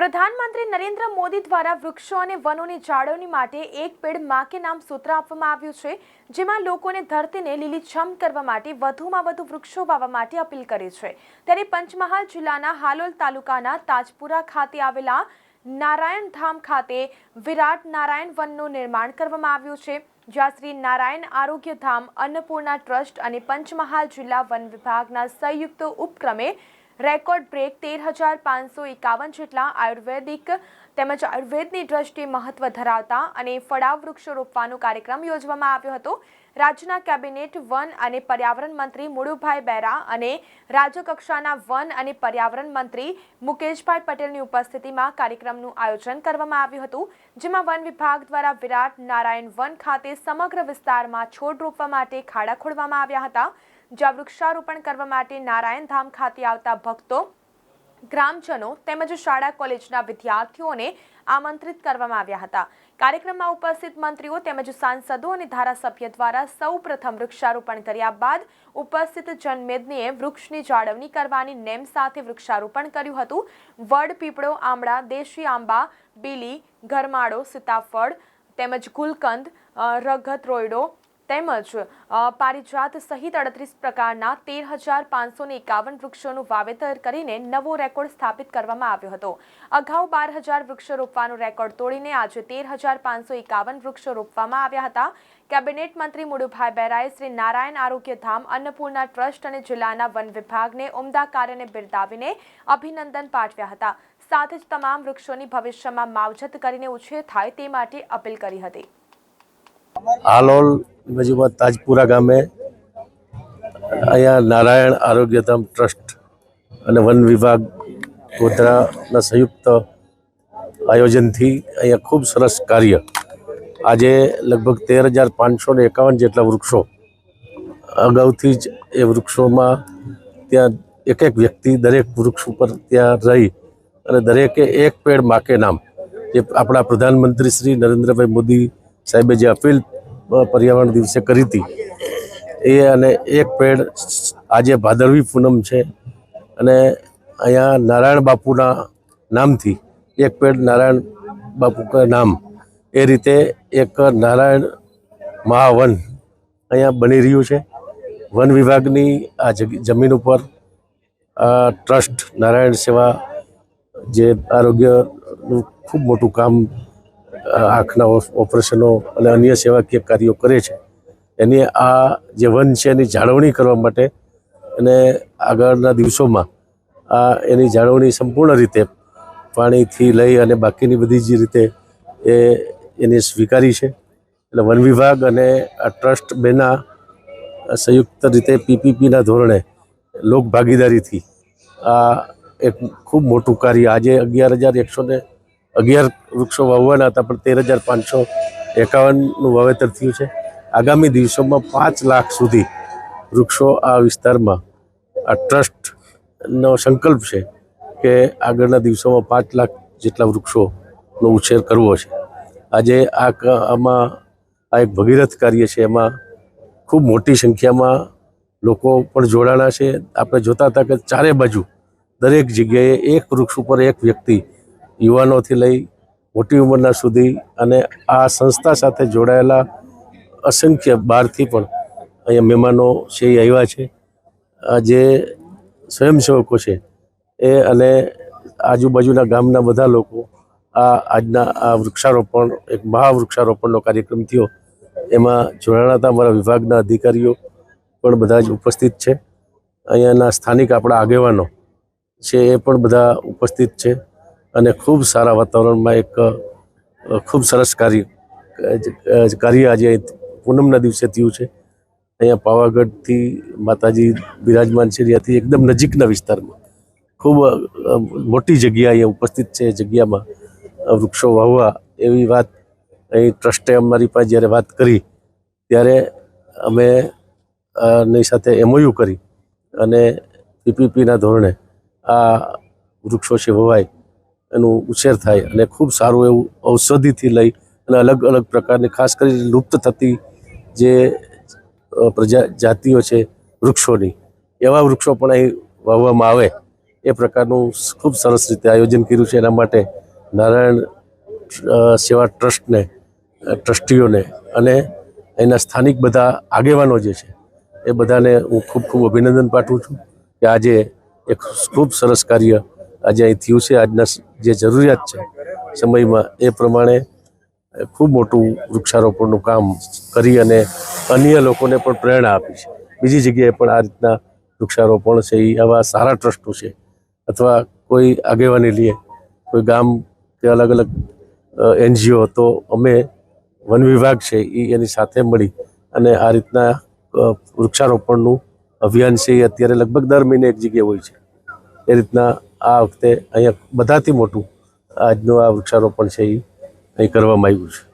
પ્રધાનમંત્રી નરેન્દ્ર મોદી દ્વારા વૃક્ષો અને વનોની જાળવણી માટે એક પેડમાં કે નામ સૂત્ર આપવામાં આવ્યું છે, જેમાં લોકોને ધરતીને લીલીછમ કરવા માટે વધુમાં વધુ વૃક્ષો વાવવા માટે અપીલ કરી છે. ત્યારે પંચમહાલ જિલ્લાના હાલોલ તાલુકાના તાજપુરા ખાતે આવેલા નારાયણ ધામ ખાતે વિરાટ નારાયણ વનનું નિર્માણ કરવામાં આવ્યું છે. જ્યાં શ્રી નારાયણ આરોગ્ય ધામ અન્નપૂર્ણા ટ્રસ્ટ અને પંચમહાલ જિલ્લા વન વિભાગના સંયુક્ત ઉપક્રમે રેકોર્ડ બ્રેક તેર હજાર પાંચસો એકાવન જેટલા આયુર્વેદિક તેમજ આયુર્વેદની દ્રષ્ટિએ મહત્વ ધરાવતા અને ફળાવ વૃક્ષો રોપવાનો કાર્યક્રમ યોજવામાં આવ્યો હતો. રાજ્યના કેબિનેટ વન અને પર્યાવરણ મંત્રી મુળુભાઈ બેરા અને રાજ્યકક્ષાના વન અને પર્યાવરણ મંત્રી મુકેશભાઈ પટેલની ઉપસ્થિતિમાં કાર્યક્રમનું આયોજન કરવામાં આવ્યું હતું, જેમાં વન વિભાગ દ્વારા વિરાટ નારાયણ વન ખાતે સમગ્ર વિસ્તારમાં છોડ રોપવા માટે ખાડા ખોડવામાં આવ્યા હતા. જ્યાં વૃક્ષારોપણ કરવા માટે નારાયણ ધામ ખાતે આવતા ભક્તો, ગ્રામજનો તેમજ શાળા કોલેજના વિદ્યાર્થીઓને આમંત્રિત કરવામાં આવ્યા હતા. કાર્યક્રમમાં ઉપસ્થિત મંત્રીઓ તેમજ સાંસદો અને ધારાસભ્ય દ્વારા સૌ પ્રથમ વૃક્ષારોપણ કર્યા બાદ ઉપસ્થિત જનમેદનીએ વૃક્ષની જાળવણી કરવાની નેમ સાથે વૃક્ષારોપણ કર્યું હતું. વડ, પીપળો, આમળા, દેશી આંબા, બીલી ગરમાળો સીતાફળ તેમજ ગુલકંદ રગત રોયડો તેમજ પારિજાત સહિત અડત્રીસ પ્રકારના તેર હજાર પાંચસો ને એકાવન વૃક્ષોનું વાવેતર કરીને નવો રેકોર્ડ સ્થાપિત કરવામાં આવ્યો હતો. અગાઉ બાર હજાર વૃક્ષો રોપવાનો રેકોર્ડ તોડીને આજે તેર હજાર પાંચસો એકાવન વૃક્ષો રોપવામાં આવ્યા હતા. કેબિનેટ મંત્રી મુડુભાઈ બેરાએ શ્રી નારાયણ આરોગ્ય ધામ, અન્નપૂર્ણા ટ્રસ્ટ અને જિલ્લાના વન વિભાગને ઉમદા કાર્યને બિરદાવીને અભિનંદન પાઠવ્યા હતા. સાથે જ તમામ વૃક્ષોની ભવિષ્યમાં માવજત કરીને ઉછેર થાય તે માટે અપીલ કરી હતી. હાલોલ બાજુમાં તાજપુરા ગામે અહીંયા નારાયણ આરોગ્યધામ ટ્રસ્ટ અને વન વિભાગ ગોધરાના સંયુક્ત આયોજનથી અહીંયા ખૂબ સરસ કાર્ય. આજે લગભગ તેર હજાર પાંચસો ને એકાવન જેટલા વૃક્ષો અગાઉથી જ એ વૃક્ષોમાં ત્યાં એક એક વ્યક્તિ દરેક વૃક્ષ ઉપર ત્યાં રહી અને દરેકે એક પેડ માકે નામ. જે આપણા પ્રધાનમંત્રી શ્રી નરેન્દ્રભાઈ મોદી સાહેબે જે અપીલ પર્યાવરણ દિવસે કરી હતી. એ અને એક પેડ આજે ભાદરવી પૂનમ છે. અને અહીંયા નારાયણ બાપુના નામથી એક પેડ નારાયણ બાપુ કા નામ. એ રીતે એક નારાયણ મહાવન અહીંયા બની રહ્યું છે. વન વિભાગની આ જમીન ઉપર આ ટ્રસ્ટ નારાયણ સેવા જે આરોગ્યનું ખૂબ મોટું કામ આંખના ઓપ- ઓપરેશનો અને અન્ય સેવાકીય કાર્યો કરે છે. એની આ જે વન છે એની જાળવણી કરવા માટે અને આગળના દિવસોમાં આ એની જાળવણી સંપૂર્ણ રીતે પાણીથી લઈ અને બાકીની બધી જ રીતે એ એને સ્વીકારી છે. એટલે વન વિભાગ અને આ ટ્રસ્ટ બેના સંયુક્ત રીતે પીપીપીના ધોરણે લોક ભાગીદારીથી આ એક ખૂબ મોટું કાર્ય. આજે અગિયાર હજાર એકસો ને અગિયાર વૃક્ષો વાવવાના હતા, પણ તેર હજાર પાંચસો એકાવનનું વાવેતર થયું છે. આગામી દિવસોમાં પાંચ લાખ સુધી વૃક્ષો આ વિસ્તારમાં આ ટ્રસ્ટનો સંકલ્પ છે કે આગળના દિવસોમાં પાંચ લાખ જેટલા વૃક્ષોનો ઉછેર કરવો છે. આજે આ આમાં આ એક ભગીરથ કાર્ય છે, એમાં ખૂબ મોટી સંખ્યામાં લોકો પણ જોડાણા છે. આપણે જોતા હતા કે ચારે બાજુ દરેક જગ્યાએ એક વૃક્ષ ઉપર એક વ્યક્તિ યુવાનોથી લઈ મોટી ઉંમરના સુધી અને આ સંસ્થા સાથે જોડાયેલા અસંખ્ય બહારથી પણ અહીંયા મહેમાનો છે એ આવ્યા છે. જે સ્વયંસેવકો છે એ અને આજુબાજુના ગામના બધા લોકો આ આજના આ વૃક્ષારોપણ, એક મહાવૃક્ષારોપણનો કાર્યક્રમ થયો. એમાં જોડાણા હતા અમારા વિભાગના અધિકારીઓ પણ બધા જ ઉપસ્થિત છે. અહીંયાના સ્થાનિક આપણા આગેવાનો છે એ પણ બધા ઉપસ્થિત છે. અને ખૂબ સારા વાતાવરણમાં એક ખૂબ સરસ કાર્ય કાર્ય આજે પૂનમના દિવસે થયું છે. અહીંયા પાવાગઢથી માતાજી બિરાજમાન છે, ત્યાંથી એકદમ નજીકના વિસ્તારમાં. ખૂબ મોટી જગ્યા અહીંયા ઉપસ્થિત છે જગ્યામાં વૃક્ષો વાવવા એવી વાત અહીં ટ્રસ્ટે અમારી પાસે જ્યારે વાત કરી, ત્યારે અમે ની સાથે એમઓયુ કરી અને પીપીપીના ધોરણે આ વૃક્ષો છે, વવાય. એનું ઉછેર થાય અને ખૂબ સારું એવું ઔષધિથી લઈ અને અલગ અલગ પ્રકારની, ખાસ કરીને લુપ્ત થતી જે પ્રજા, જાતિઓ છે વૃક્ષોની. એવા વૃક્ષો પણ અહીં વાવવામાં આવે. એ પ્રકારનું ખૂબ સરસ રીતે આયોજન કર્યું છે. એના માટે નારાયણ સેવા ટ્રસ્ટને ટ્રસ્ટીઓને અને એના સ્થાનિક બધા આગેવાનો જે છે, એ બધાને હું ખૂબ ખૂબ અભિનંદન પાઠવું છું કે આજે એક ખૂબ સરસ કાર્ય આજે અહીં થયું છે. આજના જે જરૂરિયાત છે સમયમાં એ પ્રમાણે ખૂબ મોટું વૃક્ષારોપણનું કામ કરી અને અન્ય લોકોને પણ પ્રેરણા આપી છે. બીજી જગ્યાએ પણ આ રીતના વૃક્ષારોપણ છે એ આવા સારા ટ્રસ્ટો છે અથવા કોઈ આગેવાની લઈએ, કોઈ ગામ કે અલગ અલગ એનજીઓ તો અમે વન વિભાગ છે એ એની સાથે મળી અને આ રીતના વૃક્ષારોપણનું અભિયાન છે એ અત્યારે લગભગ દર મહિને એક જગ્યાએ હોય છે. એ રીતના આ વખતે અહીંયા બધાથી મોટું આજનું આ વૃક્ષારોપણ છે એ અહીં કરવામાં આવ્યું છે.